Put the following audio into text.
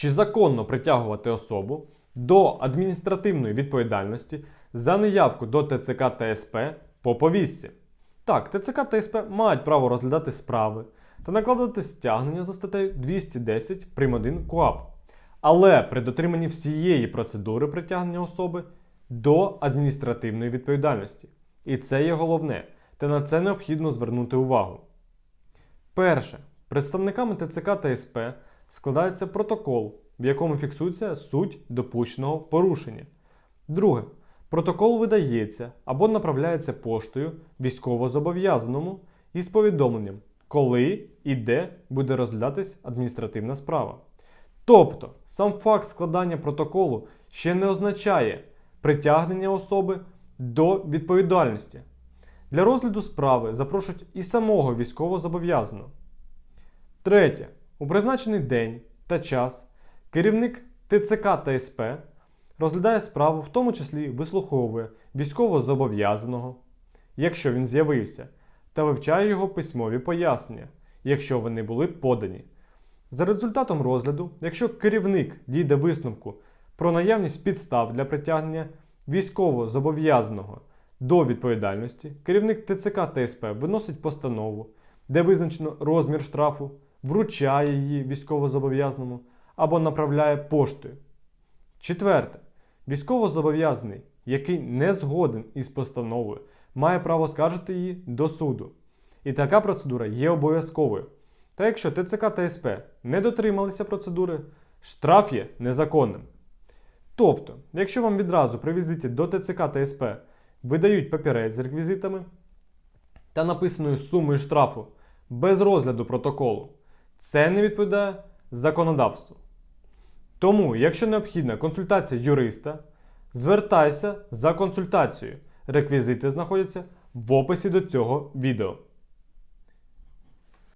Чи законно притягувати особу до адміністративної відповідальності за неявку до ТЦК та СП по повістці? Так, ТЦК та СП мають право розглядати справи та накладати стягнення за статтею 210 прим. 1 КУАП. Але при дотриманні всієї процедури притягнення особи до адміністративної відповідальності. І це є головне, та на це необхідно звернути увагу. Перше. Представниками ТЦК та СП складається протокол, в якому фіксується суть допущеного порушення. Друге. Протокол видається або направляється поштою військовозобов'язаному із повідомленням, коли і де буде розглядатись адміністративна справа. Тобто, сам факт складання протоколу ще не означає притягнення особи до відповідальності. Для розгляду справи запрошують і самого військовозобов'язаного. Третє. У призначений день та час керівник ТЦК та СП розглядає справу, в тому числі вислуховує військовозобов'язаного, якщо він з'явився, та вивчає його письмові пояснення, якщо вони були подані. За результатом розгляду, якщо керівник дійде висновку про наявність підстав для притягнення військовозобов'язаного до відповідальності, керівник ТЦК та СП виносить постанову, де визначено розмір штрафу, вручає її військовозобов'язаному або направляє поштою. Четверте. Військовозобов'язаний, який не згоден із постановою, має право скаржити її до суду. І така процедура є обов'язковою. Та якщо ТЦК та СП не дотрималися процедури, штраф є незаконним. Тобто, якщо вам відразу при візиті до ТЦК та СП видають папірець з реквізитами та написаною сумою штрафу без розгляду протоколу, це не відповідає законодавству. Тому, якщо необхідна консультація юриста, звертайся за консультацією. Реквізити знаходяться в описі до цього відео.